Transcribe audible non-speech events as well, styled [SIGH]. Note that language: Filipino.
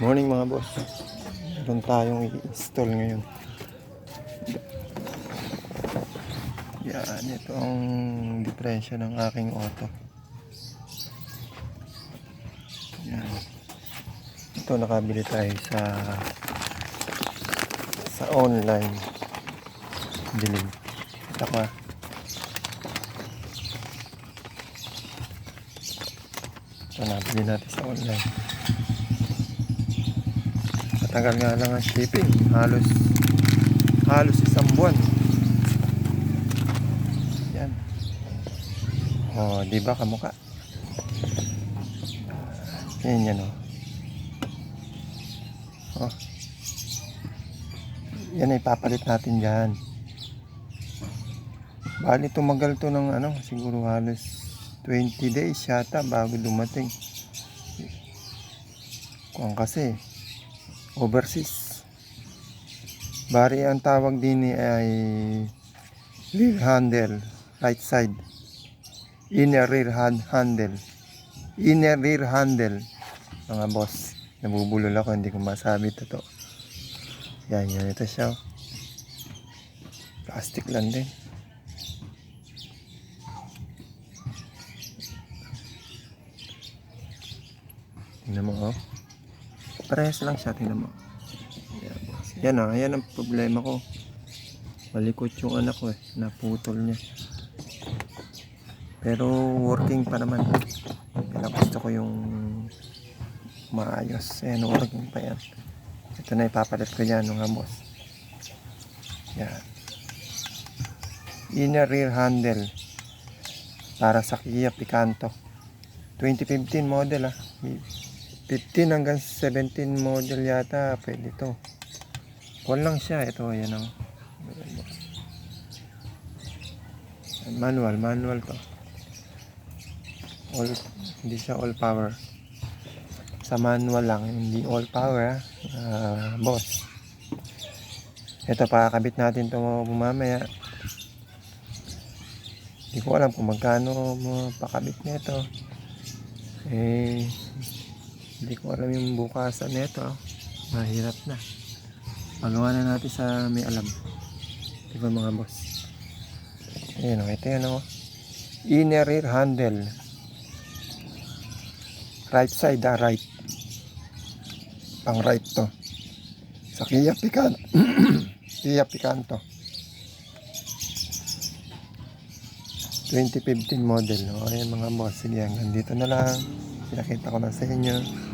Morning mga boss. Meron tayong i-install ngayon. Yan, ito ang depresyo ng aking auto. Yan. Ito nakabili tayo sa sa online bilhin. Ito ka. Ito nabili natin sa online. Matagal nga lang ang shipping. Halos halos isang buwan. Yan. Oh, di ba kamukha? Yan yan oh. Oh. Yan ay papalit natin dyan. Bali tumagal to ng ano, siguro halos 20 days yata bago dumating. Kung kasi overseas. Bari ang tawag din ay rear handle, right side. Inner rear hand handle. Inner rear handle. Mga boss, nabubulol ako, hindi ko masabi ito. Yan, yan. Ito siya. oh. Plastic lang din. Tingnan mo, oh. Parehas lang siya, tingnan mo. Yan. Yan, oh. Yan ang problema ko. Malikot yung anak ko, eh. Naputol niya. Pero working pa naman. Kaya ko yung maayos. Ayan, working pa yan. Ito na ipapalit ko yan, mga boss. Yan. Inner rear handle. Para sa Kia Picanto. 2015 model ah. 15 hanggang 17 model yata. Pwede to. Call lang siya. Ito, yan ang manual. Manual to. All, hindi siya all power. Sa manual lang. Hindi all power. Ah, boss. Ito, pakakabit natin to mamaya. Hindi ko alam kung magkano pakabit nito. Eh, hindi ko alam yung bukasan nito. Mahirap na. Magawa na natin sa may alam. Di ba mga boss? Ayan o, ito yan o. Inner rear handle. Right side, ah, right. Pang right to. Sa Kia Picanto. [CLEARS THROAT] Kia Picanto. 2015 model. O, ayan mga boss. Sige, hanggang dito na lang. Pinakita ko na sa inyo.